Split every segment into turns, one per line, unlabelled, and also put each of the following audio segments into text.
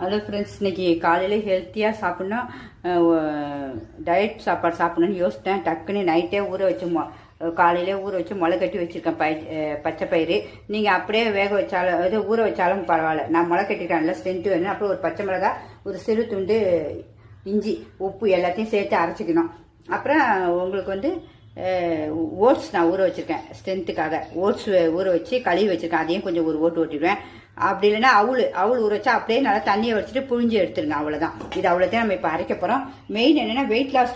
Hello friends இன்னைக்கு காலையில் ஹெல்த்தியாக சாப்பிட்ணும் டயட் சாப்பாடு சாப்பிட்ணுன்னு யோசித்தேன். டக்குன்னு நைட்டே ஊற வச்சு மொ காலையிலே ஊற வச்சு முளை கட்டி வச்சுருக்கேன் பை பச்சை பயிறு. நீங்கள் அப்படியே வேக வச்சாலும் இது ஊற வச்சாலும் பரவாயில்ல. நான் முளை கட்டிருக்கேன் நல்லா ஸ்ட்ரென்த்து வேணும் அப்புறம் ஒரு பச்சை மிளகா ஒரு சிறு துண்டு இஞ்சி உப்பு எல்லாத்தையும் சேர்த்து அரைச்சிக்கணும். அப்புறம் உங்களுக்கு வந்து ஓட்ஸ் நான் ஊற வச்சுருக்கேன். ஸ்ட்ரென்த்துக்காக. ஓட்ஸ் ஊற வச்சு கழுவி வச்சுருக்கேன். அதையும் கொஞ்சம் ஒரு ஓட்டு ஓட்டிடுவேன். அப்படி இல்லைன்னா அவுள் அவுள் ஊற வச்சா அப்படியே நல்லா தண்ணியை வச்சுட்டு புழிஞ்சு எடுத்துருங்க. அவ்வளோதான் இது அவ்வளோதான் நம்ம இப்போ அரைக்க போகிறோம் மெயின் என்னென்னா வெயிட் லாஸ்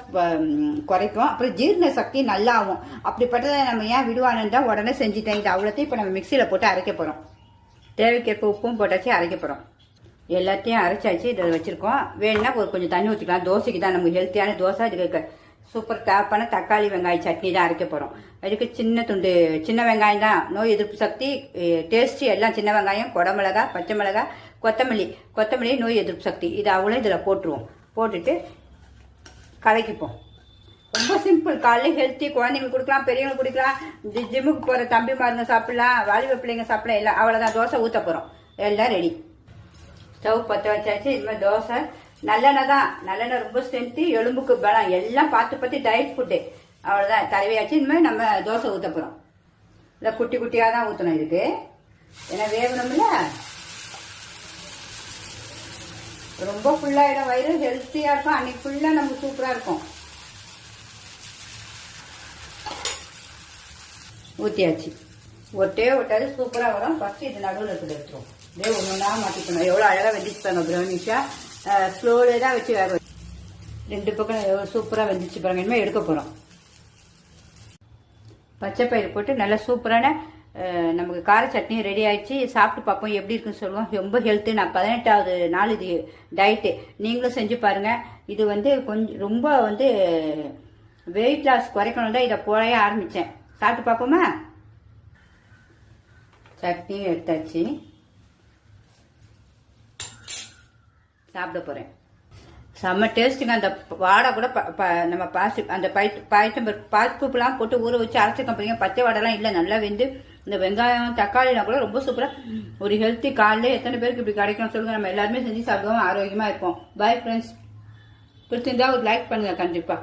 குறைக்கும். அப்புறம் ஜீரண சக்தி நல்லா ஆகும் அப்படிப்பட்டதை நம்ம ஏன் விடுவானுன்னு தான் உடனே செஞ்சுட்டேன். இது அவ்வளோத்தையும் இப்போ நம்ம மிக்சியில் போட்டு அரைக்க போகிறோம் தேவைக்கேற்ப உப்பும் போட்டாச்சு அரைக்க போகிறோம் எல்லாத்தையும் அரைச்சாச்சு இதை வச்சுருக்கோம். வேணும்னா ஒரு கொஞ்சம் தண்ணி ஊற்றிக்கலாம் தோசைக்கு தான் நமக்கு ஹெல்த்தியான தோசை. இதுக்கு சூப்பர் டாப்பான தக்காளி வெங்காய சட்னி தான் அரைக்க போகிறோம் அதுக்கு சின்ன துண்டு சின்ன வெங்காயம் தான். நோய் எதிர்ப்பு சக்தி டேஸ்ட்டு எல்லாம் சின்ன வெங்காயம் குடமிளகா பச்சை மிளகா கொத்தமல்லி. கொத்தமல்லி நோய் எதிர்ப்பு சக்தி. இது அவ்வளோ இதில் போட்டுருவோம். போட்டுட்டு கலக்கிப்போம். ரொம்ப சிம்பிள் காலையில் ஹெல்த்தி குழந்தைங்களுக்கு கொடுக்கலாம் பெரியவங்களுக்கு கொடுக்கலாம் ஜி- ஜிம்முக்கு போகிற தம்பி மாருங்க சாப்பிட்லாம் வாலிப பிள்ளைங்க சாப்பிடலாம் எல்லாம் அவ்வளோதான் தோசை ஊற்ற போகிறோம் எல்லாம் ரெடி ஸ்டவ் பற்ற வச்சாச்சு. இதுமாதிரி தோசை நல்லெண்ணெய் தான். நல்லெண்ணெய் ரொம்ப ஸ்ட்ரென்த்து எலும்புக்கு பலம். எல்லாம் பார்த்து பார்த்து டயட் ஃபுட்டு அவ்வளோதான் தலைவையாச்சு இந்த மாதிரி நம்ம தோசை ஊற்ற போகிறோம் இல்லை குட்டி குட்டியாக தான் ஊற்றணும் இதுக்கு. ஏன்னா வேகணும்ல. ரொம்ப ஃபுல்லாகிடும் வயிறு. ஹெல்த்தியாக இருக்கும். அன்னைக்கு ஃபுல்லாக நமக்கு சூப்பராக இருக்கும். ஊற்றியாச்சு ஒட்டே ஒட்டாது. சூப்பராக வரும். ஃபஸ்ட்டு இது நடுவில் இருக்கிறது எடுத்துருவோம். இதே ஒன்று ஒன்றா மாற்றிக்கணும் எவ்வளோ அழகாக வெந்திச்சு பாருங்க பிரௌனிஷா. ஸ்லோலே தான் வச்சு வேக ரெண்டு பக்கம் எவ்வளோ சூப்பராக வெந்துச்சு பாருங்க. இனிமேல் எடுக்க போகிறோம் பச்சை பயிர் போட்டு நல்லா சூப்பரான நமக்கு கார சட்னி ரெடி ஆயிடுச்சு. சாப்பிட்டு பார்ப்போம் எப்படி இருக்குன்னு சொல்லுவோம். ரொம்ப ஹெல்த்து நான் பதினெட்டாவது நாள் இது டயட்டு நீங்களும் செஞ்சு பாருங்க. இது வந்து கொஞ்சம் ரொம்ப வந்து வெயிட் லாஸ் குறைக்கணும் தான் இதை போடவே ஆரம்பித்தேன் சாப்பிட்டு பார்ப்போமா? சட்னியும் எடுத்தாச்சு. சாப்பிட போகிறேன் செம்ம டேஸ்ட்டுங்க அந்த வாடை கூட ப- ப- நம்ம பாசி அந்த பயிற்று பாயத்தம் பாய்ப்புலாம் போட்டு ஊற வச்சு அரைச்சிருக்கோம் பாருங்க பச்சை வாடைலாம் இல்லை. நல்லா வெந்து இந்த வெங்காயம் தக்காளிலாம் கூட ரொம்ப சூப்பராக ஒரு ஹெல்த்தி காலையில் எத்தனை பேருக்கு இப்படி கிடைக்கும் சொல்லுங்கள் நம்ம எல்லாருமே செஞ்சு சாப்பிடுவோம் ஆரோக்கியமாக இருப்போம். பாய் ஃப்ரெண்ட்ஸ் பிடிச்சிருந்தா ஒரு லைக் பண்ணுங்கள் கண்டிப்பாக